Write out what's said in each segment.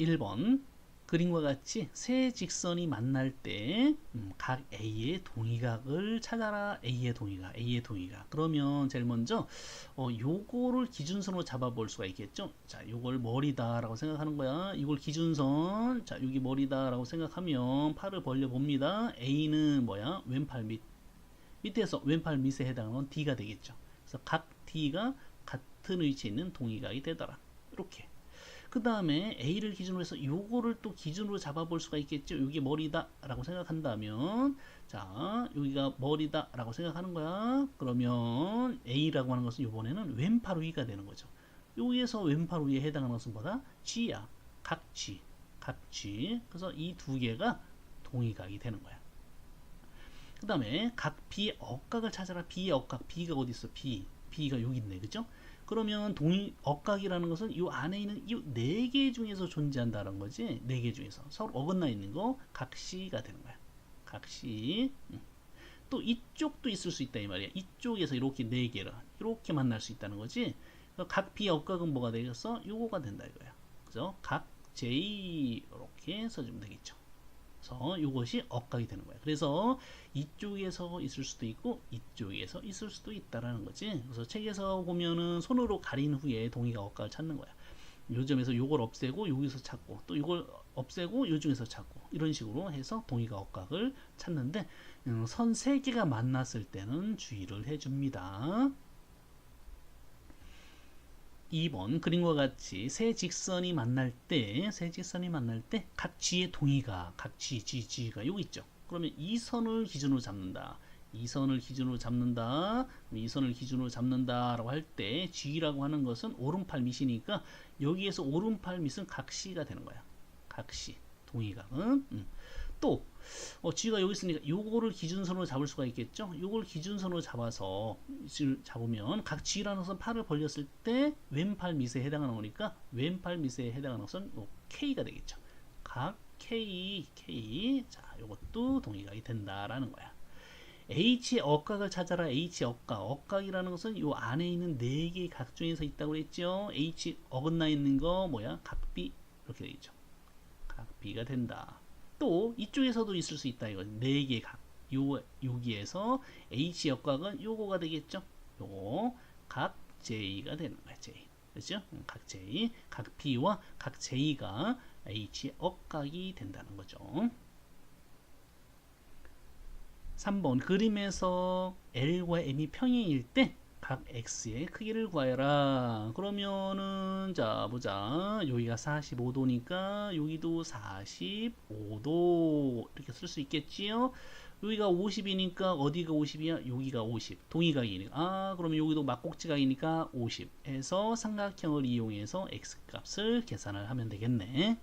1번 그림과 같이 세 직선이 만날 때각 A의 동의각을 찾아라. A의 동의각, A의 동의각. 그러면 제일 먼저 어, 요거를 기준선으로 잡아볼 수가 있겠죠. 자, 요걸 머리다 라고 생각하는 거야. 이걸 기준선. 자, 여기 머리다 라고 생각하면 팔을 벌려 봅니다. A는 뭐야? 왼팔 밑 밑에서 왼팔 밑에 해당하는 D가 되겠죠. 그래서 각 D가 같은 위치에 있는 동의각이 되더라. 이렇게. 그 다음에 A를 기준으로 해서 요거를 또 기준으로 잡아볼 수가 있겠죠. 여기 머리다 라고 생각한다면 자 여기가 머리다 라고 생각하는 거야. 그러면 A라고 하는 것은 이번에는 왼팔 위가 되는 거죠. 여기에서 왼팔 위에 해당하는 것은 뭐다? G야. 각 G. 각 G. 그래서 이 두 개가 동의각이 되는 거야. 그 다음에 각 B의 억각을 찾아라. B의 억각. B가 어디 있어? B. B가 여기 있네. 그죠? 그러면 동의 억각이라는 것은 이 안에 있는 이 네 개 중에서 존재한다는 거지. 네 개 중에서 서로 어긋나 있는 거 각시가 되는 거야. 각시. 또 이쪽도 있을 수 있다 이 말이야. 이쪽에서 이렇게 네 개를 이렇게 만날 수 있다는 거지. 각 B 억각은 뭐가 되겠어? 요거가 된다 이거야. 그죠? 각 J 이렇게 써주면 되겠죠. 그래서 이것이 억각이 되는 거야. 그래서 이쪽에서 있을 수도 있고 이쪽에서 있을 수도 있다라는 거지. 그래서 책에서 보면은 손으로 가린 후에 동의가 억각을 찾는 거야. 요 점에서 요걸 없애고 여기서 찾고 또 요걸 없애고 요 중에서 찾고 이런 식으로 해서 동의가 억각을 찾는데 음, 선세 개가 만났을 때는 주의를 해줍니다. 2번 그림과 같이 세 직선이 만날 때, 세 직선이 만날 때 각 G의 동의가, 각 G, G, G가 여기 있죠. 그러면 이 선을 기준으로 잡는다. 이 선을 기준으로 잡는다. 이 선을 기준으로 잡는다라고 할 때 G라고 하는 것은 오른팔 밑이니까 여기에서 오른팔 밑은 각시가 되는 거야. 각시, 동의각은. 음. 또 어, G가 여기 있으니까 요거를 기준선으로 잡을 수가 있겠죠. 요걸 기준선으로 잡아서 잡으면 각 G라는 것은 팔을 벌렸을 때 왼팔 밑에 해당하는 거니까 왼팔 밑에 해당하는 것은 K가 되겠죠. 각 K, K. 자, 요것도 동의각이 된다라는 거야. H의 억각을 찾아라. H의 억각. 억각이라는 것은 요 안에 있는 네 개의 각 중에서 있다고 그랬죠. H 어긋나 있는 거 뭐야? 각 B 이렇게 되겠죠. 각 B가 된다. 또 이쪽에서도 있을 수 있다 이거 네개 각. 요 여기에서 H 역각은 요거가 되겠죠. 요거 각 J가 되는 거야. J. 그렇죠? 각 J, 각 B와 각 J가 H 억각이 된다는 거죠. 3번 그림에서 L과 M이 평행일 때 각 X의 크기를 구하여라. 그러면은 자 보자. 여기가 45도니까 여기도 45도 이렇게 쓸 수 있겠지요. 여기가 50이니까 어디가 50이야? 여기가 50. 동의각이니까. 아, 그러면 여기도 막꼭지각이니까 50. 해서 삼각형을 이용해서 x 값을 계산을 하면 되겠네.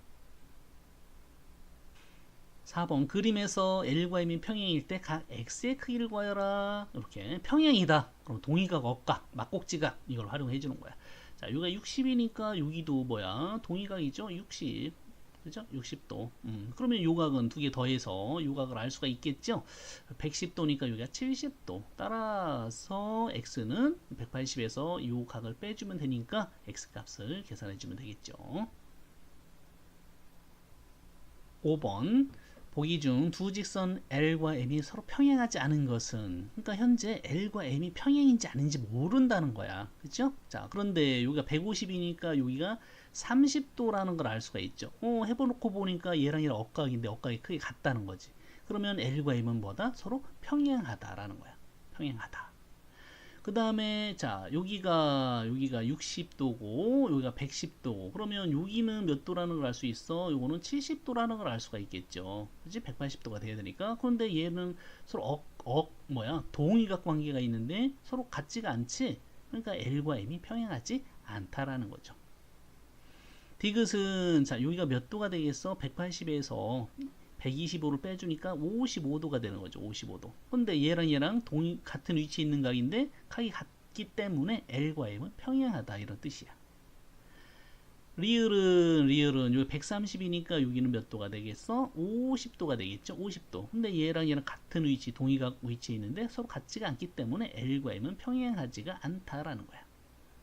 4번 그림에서 L과 M이 평행일 때 각 X의 크기를 구하여라. 이렇게 평행이다. 그럼 동의각 억각 막꼭지각 이걸 활용해 주는 거야. 자 여기가 60이니까 여기도 뭐야? 동의각이죠? 60 그죠? 60도. 음, 그러면 요각은 두 개 더해서 요각을 알 수가 있겠죠? 110도니까 여기가 70도. 따라서 X는 180에서 요 각을 빼주면 되니까 X 값을 계산해 주면 되겠죠. 5번 보기 중 두 직선 L과 M이 서로 평행하지 않은 것은 그러니까 현재 L과 M이 평행인지 아닌지 모른다는 거야. 그렇죠? 자, 그런데 여기가 150이니까 여기가 30도라는 걸 알 수가 있죠. 어, 해보 놓고 보니까 얘랑 얘랑 억각인데 억각이 크게 같다는 거지. 그러면 L과 M은 뭐다? 서로 평행하다라는 거야. 평행하다. 그 다음에 자 여기가 여기가 60도고 여기가 110도. 그러면 여기는 몇 도라는 걸 알 수 있어? 요거는 70도라는 걸 알 수가 있겠죠. 그지 180도가 돼야 되니까. 그런데 얘는 서로 억, 억 뭐야? 동의각 관계가 있는데 서로 같지가 않지? 그러니까 L과 M이 평행하지 않다라는 거죠. 디귿은 자 여기가 몇 도가 되겠어? 180에서 125를 빼주니까 55도가 되는 거죠. 55도. 근데 얘랑 얘랑 동 같은 위치에 있는 각인데 각이 같기 때문에 L과 M은 평행하다 이런 뜻이야. 리을은 리을은 여기 130이니까 여기는 몇 도가 되겠어? 50도가 되겠죠. 50도. 근데 얘랑 얘랑 같은 위치, 동의각 위치에 있는데 서로 같지가 않기 때문에 L과 M은 평행하지가 않다라는 거야.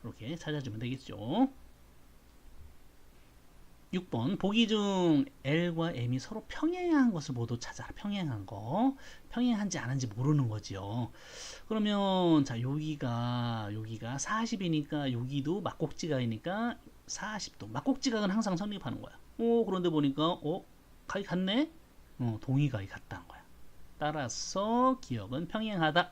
이렇게 찾아주면 되겠죠. 6번 보기 중 L과 M이 서로 평행한 것을 모두 찾아라. 평행한 거. 평행한지 아닌지 모르는 거지요. 그러면 자 여기가 여기가 40이니까 여기도 막곡지각이니까 40도. 막곡지각은 항상 성립하는 거야. 오 그런데 보니까 어 각이 같네. 어 동의각이 같다는 거야. 따라서 기억은 평행하다.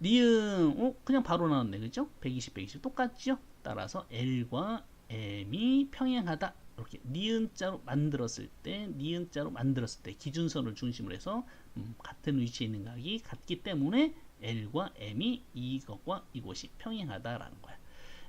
니은 어 그냥 바로 나왔네 그죠? 120 120 똑같죠? 따라서 L과 M이 평행하다. 이렇게 니은자로 만들었을 때 니은자로 만들었을 때 기준선을 중심으로 해서 음, 같은 위치에 있는 각이 같기 때문에 L과 M이 이것과 이곳이 평행하다라는 거야.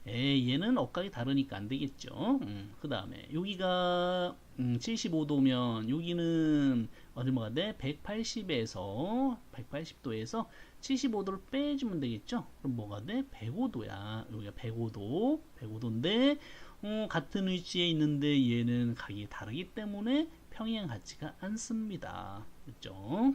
에이, 얘는 억각이 다르니까 안 되겠죠. 음, 그 다음에 여기가 음, 75도면 여기는 얼마가 돼? 180에서 180도에서 75도를 빼주면 되겠죠. 그럼 뭐가 돼? 105도야. 여기가 105도, 105도인데 어, 같은 위치에 있는데 얘는 각이 다르기 때문에 평행 하지가 않습니다. 그렇죠?